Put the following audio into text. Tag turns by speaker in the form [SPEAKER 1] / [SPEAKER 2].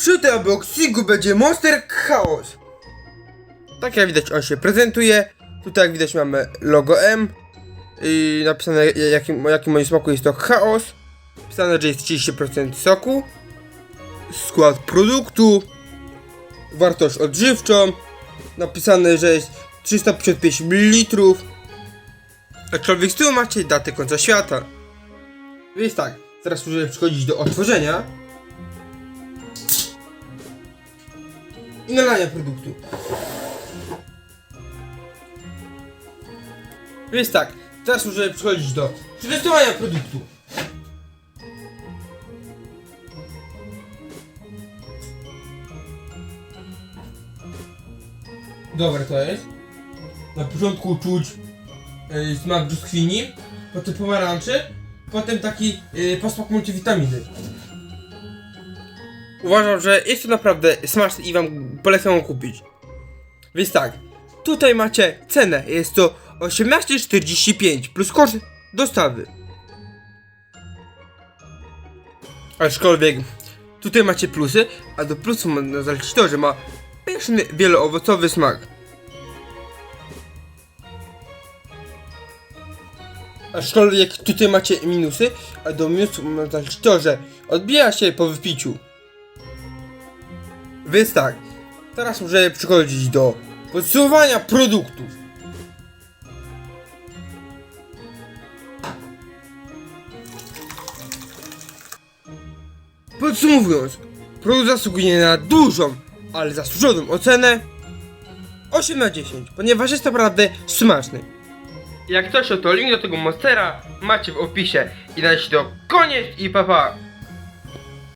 [SPEAKER 1] Przy tym unboxingu będzie Monster Chaos. Tak jak widać on się prezentuje. Tutaj jak widać mamy logo M. I napisane jakim, jakim moim smaku jest to chaos. Napisane, że jest 30% soku. Skład produktu. Wartość odżywczą. Napisane, że jest 355 ml. Aczkolwiek z tyłu macie datę końca świata. Więc tak, teraz możemy przechodzić do otworzenia. I nalania produktu. Więc tak, teraz możemy przechodzić do przetestowania produktu. Dobre to jest. Na początku czuć y, smak brzoskwini, potem pomarańczy, potem taki y, posmak multivitaminy. Uważam, że jest to naprawdę smaczne i wam polecam ją kupić. Więc tak, tutaj macie cenę, jest to 18,45 plus koszt dostawy. Aczkolwiek tutaj macie plusy, a do plusu można zaliczyć to, że ma pyszny, wieloowocowy smak. Aczkolwiek tutaj macie minusy, a do minusów można zaliczyć to, że odbija się po wypiciu. Więc tak, teraz możemy przechodzić do podsumowania produktów. Podsumowując, produkt zasługuje na dużą, ale zasłużoną ocenę 8 na 10, ponieważ jest naprawdę smaczny. Jak o to link do tego monstera macie w opisie i na to koniec i papa. Pa.